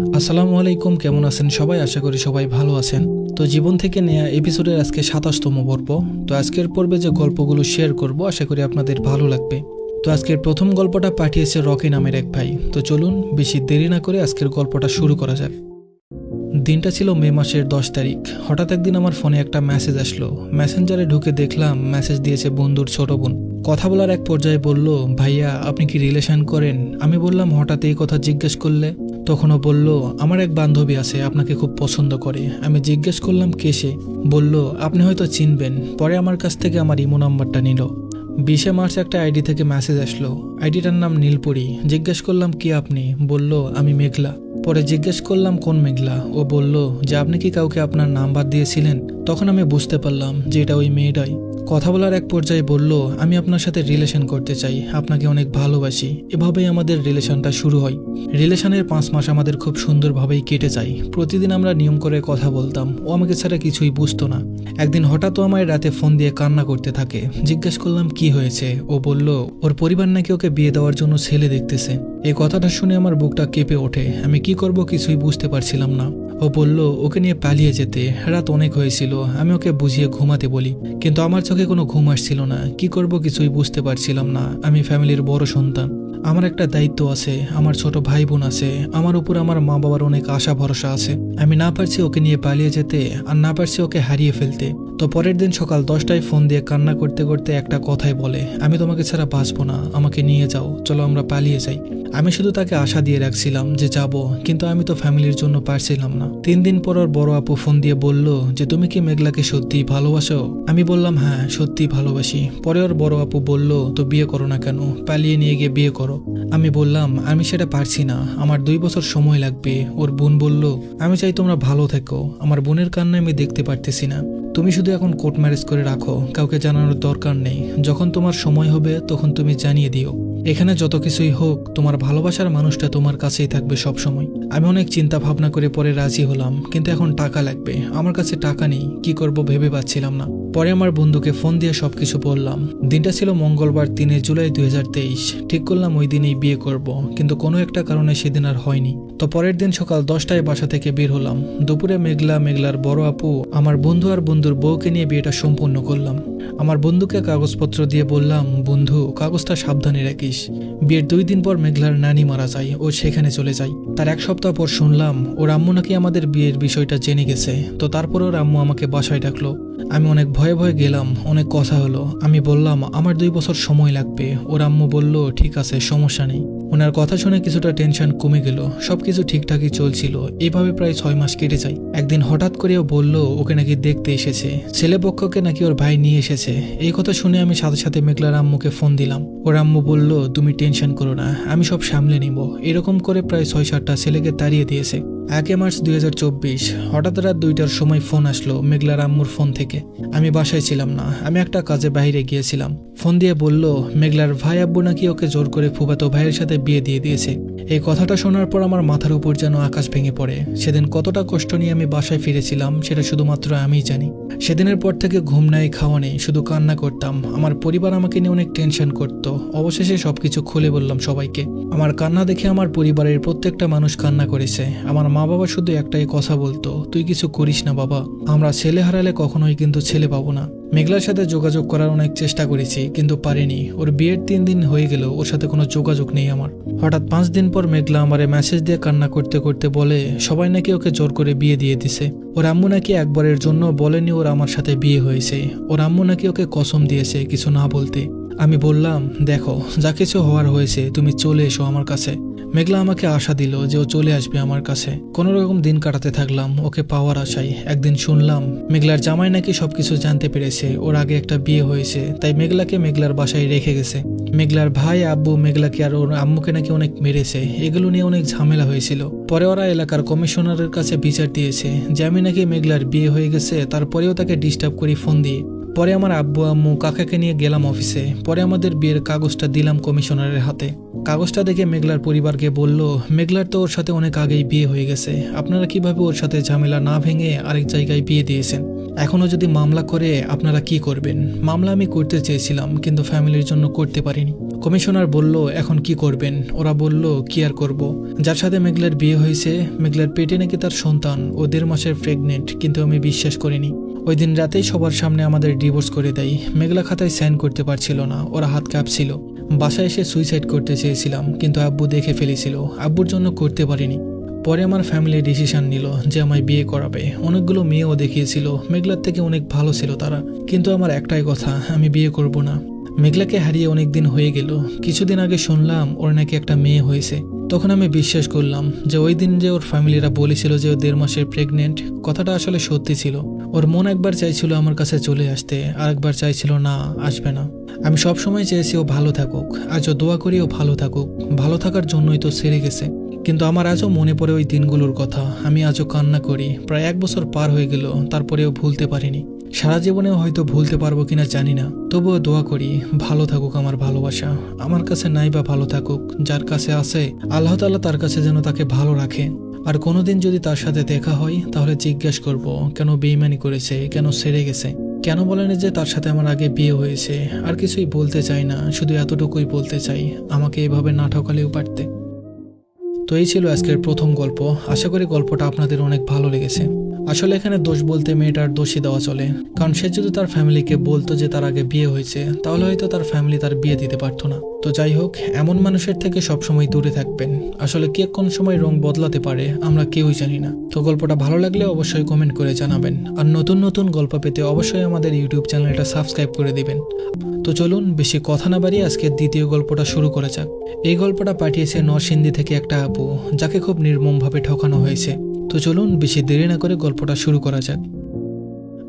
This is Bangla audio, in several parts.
আসসালামু আলাইকুম, কেমন আছেন সবাই? আশা করি সবাই ভালো আছেন। তো জীবন থেকে নেয়া এপিসোডের আজকে সাতাশতম পর্ব। তো আজকের পর্বে যে গল্পগুলো শেয়ার করব, আশা করি আপনাদের ভালো লাগবে। তো আজকের প্রথম গল্পটা পাঠিয়েছে রকি নামের এক ভাই। তো চলুন, বেশি দেরি না করে আজকের গল্পটা শুরু করা যাক। দিনটা ছিল মে মাসের দশ তারিখ। হঠাৎ একদিন আমার ফোনে একটা মেসেজ আসলো। মেসেঞ্জারে ঢুকে দেখলাম মেসেজ দিয়েছে বন্ধুর ছোট বোন। কথা বলার এক পর্যায়ে বলল, ভাইয়া, আপনি কি রিলেশন করেন? আমি বললাম, হঠাৎ এই কথা জিজ্ঞেস করলে। তখনও বলল, আমার এক বান্ধবী আছে, আপনাকে খুব পছন্দ করে। আমি জিজ্ঞেস করলাম, কে সে? বলল, আপনি হয়তো চিনবেন। পরে আমার কাছ থেকে আমার ইমো নাম্বারটা নিল। বিশে মার্চ একটা আইডি থেকে মেসেজ আসলো। আইডিটার নাম নীলপুরি। জিজ্ঞেস করলাম, কি আপনি? বলল, আমি মেঘলা। পরে জিজ্ঞেস করলাম, কোন মেঘলা? ও বলল, যে আপনি কি কাউকে আপনার নাম্বার দিয়েছিলেন? তখন আমি বুঝতে পারলাম যে এটা ওই মেয়েটাই। কথা বলার এক পর্যায়ে বলল, আমি আপনার সাথে রিলেশন করতে চাই। আপনাকে অনেক ভালোবাসি। এভাবেই আমাদের রিলেশনটা শুরু হয়। রিলেশনের পাঁচ মাস আমাদের খুব সুন্দরভাবেই কেটে যায়। প্রতিদিন আমরা নিয়ম করে কথা বলতাম। ও আমাকে ছাড়া কিছুই বুঝতো না। একদিন হঠাৎ ও আমায় রাতে ফোন দিয়ে কান্না করতে থাকে। জিজ্ঞেস করলাম, কি হয়েছে? ও বলল, ওর পরিবার নাকি ওকে বিয়ে দেওয়ার জন্য ছেলে দেখতেছে। এই কথাটা শুনে আমার বুকটা কেঁপে ওঠে। আমি কি করব কিছুই বুঝতে পারছিলাম না। ও বলল, ওকে নিয়ে পালিয়ে যেতে। রাত অনেক হয়েছিল। আমি ওকে বুঝিয়ে ঘুমাতে বলি। কিন্তু আমার চোখে কোনো ঘুম আসছিল না। কি করব কিছুই বুঝতে পারছিলাম না। আমি ফ্যামিলির বড় সন্তান। আমার একটা দায়িত্ব আছে। আমার ছোট ভাই বোন আছে। আমার উপর আমার মা বাবার অনেক আশা ভরসা আছে। আমি না পারছি ওকে নিয়ে পালিয়ে যেতে আর না পারছি ওকে হারিয়ে ফেলতে। তো পরের দিন সকাল দশটায় ফোন দিয়ে কান্না করতে করতে একটা কথাই বলে, আমি তোমাকে ছাড়া বাঁচবো না, আমাকে নিয়ে যাও, চলো আমরা পালিয়ে যাই। আমি শুধু তাকে আশা দিয়ে রাখছিলাম যে যাব, কিন্তু আমি তো ফ্যামিলির জন্য পারছিলাম না। তিন দিন পর ওর বড় আপু ফোন দিয়ে বলল, যে তুমি কি মেঘলাকে সত্যি ভালোবাসো? আমি বললাম হ্যাঁ সত্যি ভালোবাসি। পরে ওর বড় আপু বলল, তো বিয়ে করো না কেন? পালিয়ে নিয়ে গিয়ে বিয়ে করো। আমি বললাম, আমি সেটা পারছি না, আমার দুই বছর সময় লাগবে। ওর বোন বলল, আমি চাই তোমরা ভালো থেকো, আমার বোনের কান্না আমি দেখতে পারতেছি না। তুমি শুধু এখন কোর্ট ম্যারেজ করে রাখো, কাউকে জানানোর দরকার নেই। যখন তোমার সময় হবে, তখন তুমি জানিয়ে দিও। এখানে যত কিছুই হোক, তোমার ভালোবাসার মানুষটা তোমার কাছেই থাকবে সব সময় আমি অনেক চিন্তা ভাবনা করে পরে রাজি হলাম, কিন্তু এখন টাকা লাগবে। আমার কাছে টাকা নেই, কি করব ভেবে পাচ্ছিলাম না। পরে আমার বন্ধুকে ফোন দিয়ে সবকিছু বললাম। দিনটা ছিল মঙ্গলবার তিনে জুলাই দুই হাজার তেইশ। ঠিক করলাম ওই দিনেই বিয়ে করব, কিন্তু কোনো একটা কারণে সেদিন আর হয়নি। তো পরের দিন সকাল দশটায় বাসা থেকে বের হলাম। দুপুরে মেঘলা মেঘলার বড় আপু আমার বন্ধু আর বন্ধুর বউকে নিয়ে বিয়েটা সম্পূর্ণ করলাম। আমার বন্ধুকে কাগজপত্র দিয়ে বললাম, বন্ধু, কাগজটা সাবধানে রাখিস। বিয়ের দুই দিন পর মেঘলার নানি মারা যায় ও সেখানে চলে যায়। তার এক সপ্তাহ পর শুনলাম ওর আম্মু নাকি আমাদের বিয়ের বিষয়টা জেনে গেছে। তো তারপর ওর আম্মু আমাকে বাসায় ডাকলো। আমি অনেক ভয়ে ভয়ে গেলাম, অনেক কথা হলো। আমি বললাম, আমার দুই বছর সময় লাগবে। ওর আম্মু বলল, ঠিক আছে, সমস্যা নেই। ওনার কথা শুনে কিছুটা টেনশন কমে গেল। সব কিছু ঠিকঠাকই চলছিল। এভাবে প্রায় ছয় মাস কেটে যায়। একদিন হঠাৎ করে ও বলল, ওকে নাকি দেখতে এসেছে। ছেলে পক্ষকে নাকি ওর ভাই নিয়ে এসেছে। এই কথা শুনে আমি সাথে সাথে মেঘলার আম্মুকে ফোন দিলাম। ওর আম্মু বলল, তুমি টেনশন করো না, আমি সব সামলে নিব। এরকম করে প্রায় ছয় সাতটা ছেলেকে তাড়িয়ে দিয়েছে। একে মার্চ দুই হাজার চব্বিশ, হঠাৎ রাত দুইটার সময় ফোন আসলো মেঘলার আম্মুর ফোন থেকে। আমি বাসায় ছিলাম না, আমি একটা কাজে বাইরে গিয়েছিলাম। ফোন দিয়ে বলল, মেঘলার ভাই আব্বু নাকি ওকে জোর করে ফুবাতো ভাইয়ের সাথে বিয়ে দিয়ে দিয়েছে। এই কথাটা শোনার পর আমার মাথার উপর যেন আকাশ ভেঙে পড়ে। সেদিন কতটা কষ্ট নিয়ে আমি বাসায় ফিরেছিলাম, সেটা শুধুমাত্র আমিই জানি। সেদিনের পর থেকে ঘুম নাই, খাওয়া নেই, শুধু কান্না করতাম। আমার পরিবার আমাকে নিয়ে অনেক টেনশন করত। অবশেষে সবকিছু খুলে বললাম সবাইকে। আমার কান্না দেখে আমার পরিবারের প্রত্যেকটা মানুষ কান্না করেছে। আমার মা বাবা শুধু একটাই কথা বলতো, তুই কিছু করিস না বাবা। আমরা ছেলে হারালে কখনোই কিন্তু ছেলে পাবো না। মেঘলার সাথে যোগাযোগ করার অনেক চেষ্টা করেছি, কিন্তু পারিনি। ওর বিয়ের তিন দিন হয়ে গেল, ওর সাথে কোনো যোগাযোগ নেই আমার। হঠাৎ পাঁচ দিন পর মেঘলা আমারে মেসেজ দিয়ে কান্না করতে করতে বলে, সবাই নাকি ওকে জোর করে বিয়ে দিয়ে দিছে। ওর আম্মু নাকি একবারের জন্য বলেনি ওর আমার সাথে বিয়ে হয়েছে। ওর আম্মু নাকি ওকে কসম দিয়েছে কিছু না বলতে। আমি বললাম, দেখো, যা কিছু হওয়ার হয়েছে, তুমি চলে এসো আমার কাছে। মেঘলা আমাকে আশা দিল যে ও চলে আসবে আমার কাছে। কোনো রকম দিন কাটাতে থাকলাম, ওকে পাওয়ার আশায়। একদিন শুনলাম, মেঘলার জামাই নাকি সবকিছু জানতে পেরেছে, ওর আগে একটা বিয়ে হয়েছে, তাই মেঘলাকে মেঘলার বাসায় রেখে গেছে। মেঘলার ভাই, আব্বু, মেঘলাকে আর ওর আম্মুকে নাকি অনেক মেরেছে, এগুলো নিয়ে অনেক ঝামেলা হয়েছিল। পরে ওরা এলাকার কমিশনারের কাছে বিচার দিয়েছে যে আমি নাকি মেঘলার বিয়ে হয়ে গেছে, তারপরেও তাকে ডিস্টার্ব করি ফোন দিয়ে। পরে আমার আব্বু আম্মু কাকাকে নিয়ে গেলাম অফিসে। পরে আমাদের বিয়ের কাগজটা দিলাম কমিশনারের হাতে। কাগজটা দেখে মেঘলার পরিবারকে বলল, মেঘলার তো ওর সাথে অনেক আগেই বিয়ে হয়ে গেছে। আপনারা কীভাবে ওর সাথে ঝামেলা না ভেঙে আরেক জায়গায় বিয়ে দিয়েছেন? এখনও যদি মামলা করে, আপনারা কি করবেন? মামলা আমি করতে চেয়েছিলাম, কিন্তু ফ্যামিলির জন্য করতে পারিনি। কমিশনার বলল, এখন কি করবেন? ওরা বলল, কি আর করব? যার সাথে মেঘলার বিয়ে হয়েছে, মেঘলার পেটে নাকি তার সন্তান, ও দেড় মাসের প্রেগনেন্ট কিন্তু আমি বিশ্বাস করিনি। ওই দিন রাতেই সবার সামনে আমাদের ডিভোর্স করে দেয়। মেঘলা খাতায় সাইন করতে পারছিল না, ওরা হাত কাঁপছিল। বাসায় এসে সুইসাইড করতে চেয়েছিলাম, কিন্তু আব্বু দেখে ফেলেছিল। আব্বুর জন্য করতে পারিনি। পরে আমার ফ্যামিলি ডিসিশন নিল যে আমায় বিয়ে করাবে। অনেকগুলো মেয়েও দেখিয়েছিল, মেঘলার থেকে অনেক ভালো ছিল তারা। কিন্তু আমার একটাই কথা, আমি বিয়ে করব না। মেঘলাকে হারিয়ে অনেক দিন হয়ে গেল। কিছুদিন আগে শুনলাম ওর নাকি একটা মেয়ে হয়েছে। তখন আমি বিশ্বাস করলাম যে ওই দিন যে ওর ফ্যামিলিরা বলেছিল যে ও দেড় মাসের প্রেগনেন্ট কথাটা আসলে সত্যি ছিল। ওর মন একবার চাইছিল আমার কাছে চলে আসতে আর একবার চাইছিল না, আসবে না। আমি সব সময় চেয়েছি ও ভালো থাকুক আজও দোয়া করি ও ভালো থাকুক। ভালো থাকার জন্যই তো সেরে গেছে। কিন্তু আমার আজও মনে পড়ে ওই দিনগুলোর কথা। আমি আজও কান্না করি। প্রায় এক বছর পার হয়ে গেল, তারপরেও ভুলতে পারিনি। সারা জীবনেও হয়তো ভুলতে পারব কিনা জানি না। তবুও দোয়া করি, ভালো থাকুক আমার ভালোবাসা। আমার কাছে নাই বা ভালো থাকুক, যার কাছে আছে, আল্লাহ তাল্লাহ তার কাছে যেন তাকে ভালো রাখে। আর কোনোদিন যদি তার সাথে দেখা হয়, তাহলে জিজ্ঞেস করব, কেন বেইমানি করেছে, কেন সেরে গেছে? কেন বলেনি যে তার সাথে আমার আগে বিয়ে হয়েছে? আর কিছুই বলতে চাই না, শুধু এতটুকুই বলতে চাই, আমাকে এভাবে না ঠকালেও পারতে। তো এই ছিল আজকের প্রথম গল্প। আশা করি গল্পটা আপনাদের অনেক ভালো লেগেছে। আসলে এখানে দোষ বলতে মেয়েটার দোষী দেওয়া চলে। কারণ সে যদি তার ফ্যামিলিকে বলতো যে তার আগে বিয়ে হয়েছে, তাহলে হয়তো তার ফ্যামিলি তার বিয়ে দিতে পারতো না। তো যাই হোক, এমন মানুষের থেকে সবসময় দূরে থাকবেন। আসলে কে কোন সময় রং বদলাতে পারে, আমরা কেউই জানি না। তো গল্পটা ভালো লাগলে অবশ্যই কমেন্ট করে জানাবেন। আর নতুন নতুন গল্প পেতে অবশ্যই আমাদের ইউটিউব চ্যানেলটা সাবস্ক্রাইব করে দিবেন। তো চলুন, বেশি কথা না বাড়িয়ে আজকে দ্বিতীয় গল্পটা শুরু করা যাক। এই গল্পটা পাঠিয়েছে নরসিংদী থেকে একটা আপু, যাকে খুব নির্মমভাবে ঠকানো হয়েছে। তো চলুন বেশি দেরি না করে গল্পটা শুরু করা যাক।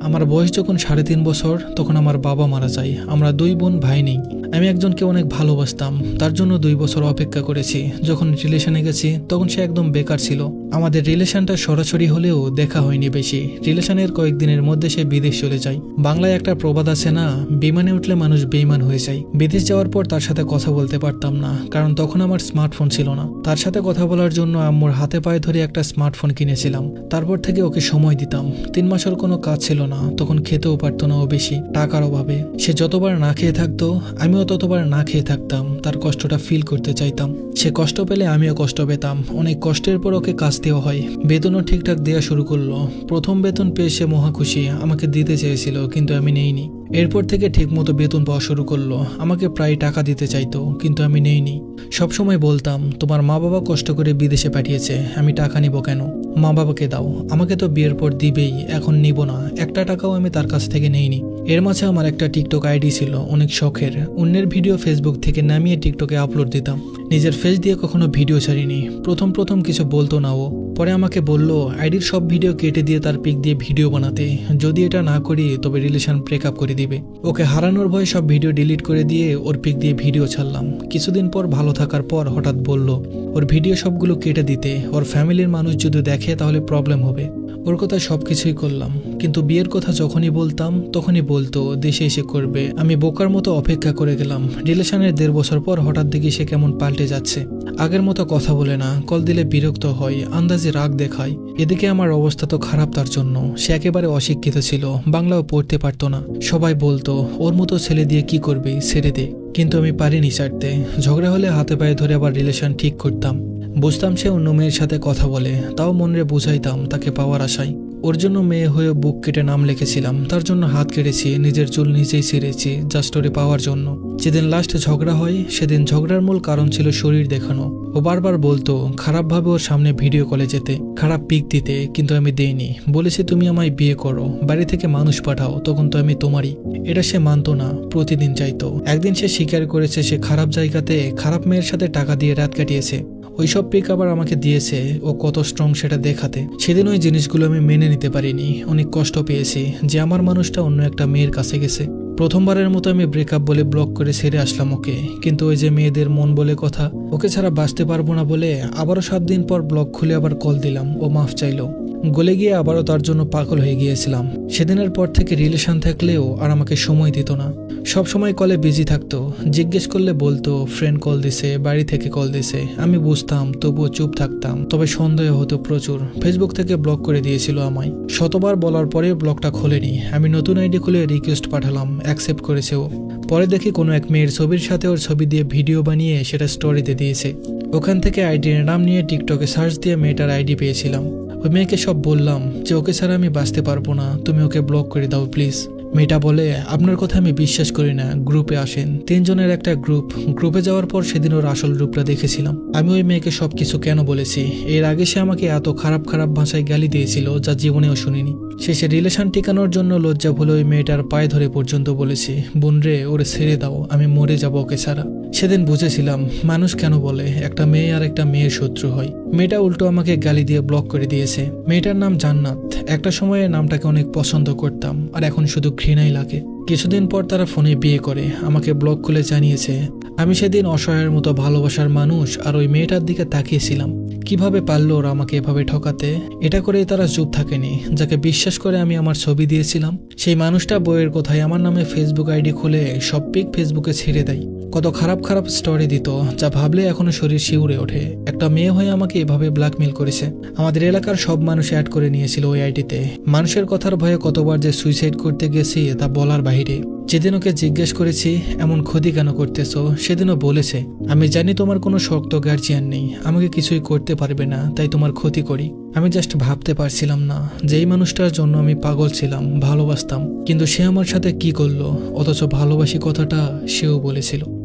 আমার বয়স যখন সাড়ে তিন বছর, তখন আমার বাবা মারা যায়। আমরা দুই বোন, ভাই নেই। আমি একজনকে অনেক ভালোবাসতাম। তার জন্য দুই বছর অপেক্ষা করেছি। যখন রিলেশনে গেছি, তখন সে একদম বেকার ছিল। আমাদের রিলেশনটা সরাসরি হলেও দেখা হয়নি বেশি। রিলেশনের কয়েকদিনের মধ্যে সে বিদেশ চলে যায়। বাংলায় একটা প্রবাদ আছে না, বিমানে উঠলে মানুষ বেইমান হয়ে যায়। বিদেশ যাওয়ার পর তার সাথে কথা বলতে পারতাম না, কারণ তখন আমার স্মার্টফোন ছিল না। তার সাথে কথা বলার জন্য আম্মুর হাতে পায়ে ধরে একটা স্মার্টফোন কিনেছিলাম। তারপর থেকে ওকে সময় দিতাম। তিন মাসের কোনো কাজ ছিল না, তখন খেতেও পারতো না ও বেশি, টাকার অভাবে। সে যতবার না খেয়ে থাকতো, আমিও ততবার না খেয়ে থাকতাম, তার কষ্টটা ফিল করতে চাইতাম। সে কষ্ট পেলে আমিও কষ্ট পেতাম। অনেক কষ্টের পর ওকে কাজ দেওয়া হয়। বেতনও ঠিকঠাক দেওয়া শুরু করল। প্রথম বেতন পেয়ে সে মহা খুশি। আমাকে দিতে চেয়েছিল, কিন্তু আমি নেইনি। এরপর থেকে ঠিকমতো বেতন পাওয়া শুরু করল। আমাকে প্রায় টাকা দিতে চাইতো, কিন্তু আমি নেইনি। সবসময় বলতাম, তোমার মা বাবা কষ্ট করে বিদেশে পাঠিয়েছে, আমি টাকা নিব কেন? মা বাবাকে দাও। আমাকে তো বিয়ের পর দিবেই, এখন নিব না। একটা টাকাও আমি তার কাছ থেকে নেইনি। এর মাঝে আমার একটা টিকটক আইডি ছিল, অনেক শখের। অন্যের ভিডিও ফেসবুক থেকে নামিয়ে টিকটকে আপলোড দিতাম। নিজের ফেস দিয়ে কখনো ভিডিও ছাড়িনি। প্রথম প্রথম কিছু বলতো না ও। পরে আমাকে বলল, আইডির সব ভিডিও কেটে দিয়ে তার পিক দিয়ে ভিডিও বানাতে। যদি এটা না করি, তবে রিলেশন ব্রেকআপ করে দিবে। ওকে হারানোর ভয়ে সব ভিডিও ডিলিট করে দিয়ে ওর পিক দিয়ে ভিডিও ছাড়লাম। কিছুদিন পর ভালো থাকার পর হঠাৎ বলল, ওর ভিডিও সবগুলো কেটে দিতে। ওর ফ্যামিলির মানুষ যদি দেখে, তাহলে প্রবলেম হবে। ওর কথা সব কিছুই করলাম। কিন্তু বিয়ের কথা যখনই বলতাম, তখনই বলতো, দেশে এসে করবে। আমি বোকার মতো অপেক্ষা করে গেলাম। রিলেশনের দেড় বছর পর হঠাৎ দেখি সে কেমন পাল্টে যাচ্ছে। আগের মতো কথা বলে না, কল দিলে বিরক্ত হয়, আন্দাজে রাগ দেখায়। এদিকে আমার অবস্থা তো খারাপ তার জন্য। সে একেবারে অশিক্ষিত ছিল, বাংলাও পড়তে পারতো না। সবাই বলতো, ওর মতো ছেলে দিয়ে কি করবে? ছেড়ে দে। কিন্তু আমি পারিনি ছাড়তে। ঝগড়া হলে হাতে পায়ে ধরে আবার রিলেশন ঠিক করতাম। বুঝতাম সে অন্য মেয়ের সাথে কথা বলে, তাও মনরে বুঝাইতাম তাকে পাওয়ার আশায়। ওর জন্য মেয়ে হয়ে বুক কেটে নাম লিখেছিলাম, তার জন্য হাত কেটেছি, নিজের চুল নিজেই ছিঁড়েছি জাস্ট ওরে পাওয়ার জন্য। যেদিন লাস্টে ঝগড়া হয়, সেদিন ঝগড়ার মূল কারণ ছিল শরীর দেখানো। ও বারবার বলতো, খারাপভাবে ওর সামনে ভিডিও কলে যেতে। খারাপ পিক দিতে, কিন্তু আমি দেইনি। বলেছি, তুমি আমায় বিয়ে করো। বাড়ি থেকে মানুষ পাঠাও, তখন তো আমি তোমারই। এটা সে মানতো না, প্রতিদিন চাইতো। একদিন সে স্বীকার করেছে, সে খারাপ জায়গাতে খারাপ মেয়ের সাথে টাকা দিয়ে রাত কাটিয়েছে। ওইসব পিক আবার আমাকে দিয়েছে, ও কত স্ট্রং সেটা দেখাতে। সেদিন ওই জিনিসগুলো আমি মেনে নিতে পারিনি, অনেক কষ্ট পেয়েছি যে আমার মানুষটা অন্য একটা মেয়ের কাছে গেছে। প্রথমবারের মতো আমি ব্রেকআপ বলে ব্লক করে সেরে আসলাম ওকে, কিন্তু ওই যে মেয়েদের মন বলে কথা, ওকে ছাড়া বাঁচতে পারব না বলে আবারও সাত দিন পর ব্লক খুলে আবার কল দিলাম, ও মাফ চাইলো। গলে গিয়ে আবারও তার জন্য পাগল হয়ে গিয়েছিলাম। সেদিনের পর থেকে রিলেশন থাকলেও আর আমাকে সময় দিত না। সব সময় কলে বিজি থাকতো। জিজ্ঞেস করলে বলতো ফ্রেন্ড কল দিছে, বাড়ি থেকে কল দিছে। আমি বুঝতাম, তবুও চুপ থাকতাম। তবে সন্দেহ হতো প্রচুর। ফেসবুক থেকে ব্লক করে দিয়েছিল আমায়। শতবার বলার পরেও ব্লকটা খোলেনি। আমি নতুন আইডি খুলে রিকোয়েস্ট পাঠালাম অ্যাকসেপ্ট করেছে ও। পরে দেখি কোনো এক মেয়ের ছবির সাথে ওর ছবি দিয়ে ভিডিও বানিয়ে সেটা স্টোরিতে দিয়েছে। ওখান থেকে আইডির নাম নিয়ে টিকটকে সার্চ দিয়ে মেয়েটার আইডি পেয়েছিলাম। ওই মেয়েকে সব বললাম যে ওকে ছাড়া আমি বাঁচতে পারব না। তুমি ওকে ব্লক করে দাও প্লিজ মেয়েটা বলে, আপনার কথা আমি বিশ্বাস করি না, গ্রুপে আসেন। তিনজনের একটা গ্রুপ। গ্রুপে যাওয়ার পর সেদিন ওর আসল রূপটা দেখেছিলাম। আমি ওই মেয়েকে সবকিছু কেন বলেছি? এর আগে সে আমাকে এত খারাপ খারাপ ভাষায় গালি দিয়েছিল যা জীবনেও শুনিনি। শেষে রিলেশন টিকানোর জন্য লজ্জা ভুলে ওই মেয়েটার পায়ে ধরে পর্যন্ত বলেছি, বোন রে, ওরে ছেড়ে দাও, আমি মরে যাব ওকে ছাড়া। সেদিন বুঝেছিলাম, মানুষ কেন বলে, একটা মেয়ে আর একটা মেয়ের শত্রু হয়। মেয়েটা উল্টো আমাকে গালি দিয়ে ব্লক করে দিয়েছে। মেয়েটার নাম জান্নাত। একটা সময়ে নামটাকে অনেক পছন্দ করতাম, আর এখন শুধু ঘৃণাই লাগে। কিছুদিন পর তারা ফোনে বিয়ে করে, আমাকে ব্লক খুলে জানিয়েছে, আমি সেদিন অসহায়ের মতো ভালোবাসার মানুষ, আর ওই মেয়েটার দিকে তাকিয়েছিলাম। কীভাবে পারল ওরা আমাকে এভাবে ঠকাতে? এটা করেই তারা চুপ থাকেনি, যাকে বিশ্বাস করে আমি আমার ছবি দিয়েছিলাম। সেই মানুষটা বইয়ের কোথায় আমার নামে ফেসবুক আইডি খুলে সব পিক ফেসবুকে ছেড়ে দেয়। কত খারাপ খারাপ স্টোরি দিত, যা ভাবলে এখনও শরীর শিউরে ওঠে। একটা মেয়ে হয়ে আমাকে এভাবে ব্ল্যাকমেল করেছে। আমাদের এলাকার সব মানুষ অ্যাড করে নিয়েছিল ওই আইডিতে মানুষের কথার ভয়ে কতবার যে সুইসাইড করতে গেছি তা বলার বাইরে যেদিন ওকে জিজ্ঞেস করেছি, এমন ক্ষতি কেন করতেছ? সেদিনও বলেছে, আমি জানি তোমার কোনো শক্ত গার্জিয়ান নেই। আমাকে কিছুই করতে পারবে না, তাই তোমার ক্ষতি করি। আমি জাস্ট ভাবতে পারছিলাম না যে এই মানুষটার জন্য আমি পাগল ছিলাম, ভালোবাসতাম। কিন্তু সে আমার সাথে কি করল? অথচ ভালোবাসি কথাটা সেও বলেছিল।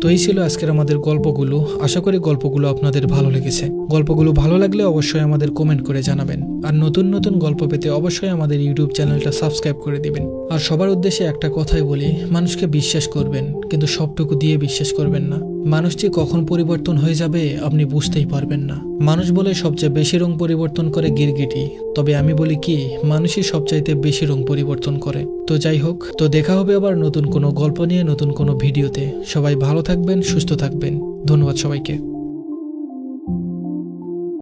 তো এই ছিল আজকের আমাদের গল্পগুলো। আশা করি গল্পগুলো আপনাদের ভালো লেগেছে। গল্পগুলো ভালো লাগলে অবশ্যই আমাদের কমেন্ট করে জানাবেন। আর নতুন নতুন গল্প পেতে অবশ্যই আমাদের ইউটিউব চ্যানেলটা সাবস্ক্রাইব করে দিবেন। আর সবার উদ্দেশ্যে একটা কথাই বলি, মানুষকে বিশ্বাস করবেন। কিন্তু সবটুকু দিয়ে বিশ্বাস করবেন না। মানুষ যে কখন পরিবর্তন হয়ে যাবে, আপনি বুঝতেই পারবেন না। মানুষ বলে সবচেয়ে বেশি রং পরিবর্তন করে গিরগিটি। তবে আমি বলি কি, মানুষই সবচাইতে বেশি রং পরিবর্তন করে। তো যাই হোক, তো দেখা হবে আবার নতুন কোনো গল্প নিয়ে, নতুন কোনো ভিডিওতে। সবাই ভালো থাকবেন, সুস্থ থাকবেন। ধন্যবাদ সবাইকে।